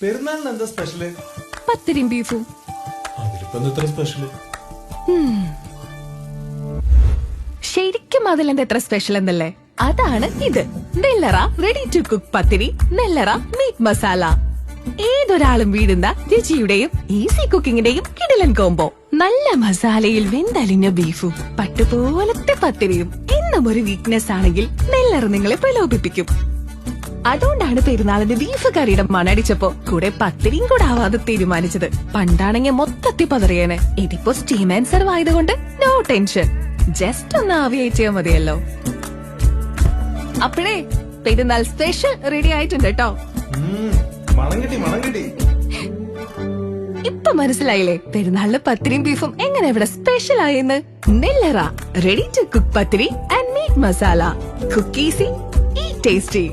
പെരുന്നാളിന് എന്താ സ്പെഷ്യൽ പത്തിരിയും ബീഫും അതിലിപ്പോ എന്താ ഇത്ര സ്പെഷ്യൽ ശരിക്കും അതിലെന്താ എത്ര സ്പെഷ്യൽ എന്നല്ലേ? അതാണ് ഇത്. Nellara ready to cook pathiri Nellara meat masala ഏതൊരാളും വീടുന്ന രുചിയുടെയും ഈസി കുക്കിംഗിന്റെയും കിടിലൻ കോംബോ നല്ല മസാലയിൽ വെന്തലിഞ്ഞ ബീഫും പട്ടുപോലത്തെ പത്തിരിയും. എന്നും ഒരു വീക്ക്നെസ് ആണെങ്കിൽ നെല്ലറ നിങ്ങളെ പ്രലോഭിപ്പിക്കും. അതുകൊണ്ടാണ് പെരുന്നാളിന്റെ ബീഫ് കറിയുടെ മണടിച്ചപ്പോ കൂടെ പത്തിരിയും കൂടെ ആവാതെ തീരുമാനിച്ചത്. പണ്ടാണെങ്കിൽ മൊത്തത്തി പതറിയേനെ. ഇതിപ്പോ സ്റ്റീം ആൻഡ് സെർവ് ആയതുകൊണ്ട് നോ ടെൻഷൻ ജസ്റ്റ് ഒന്ന് ആവിയേറ്റിയാ മതിയല്ലോ. അപ്പോഴേ പെരുന്നാൾ സ്പെഷ്യൽ റെഡി ആയിട്ടുണ്ട് കേട്ടോ. ഇപ്പൊ മനസ്സിലായില്ലേ പെരുന്നാളിന് പത്തിരിയും ബീഫും എങ്ങനെ ഇവിടെ സ്പെഷ്യൽ ആയെന്ന്? Nellara ready to cook pathiri and meat masala cook easy ഈ ടേസ്റ്റി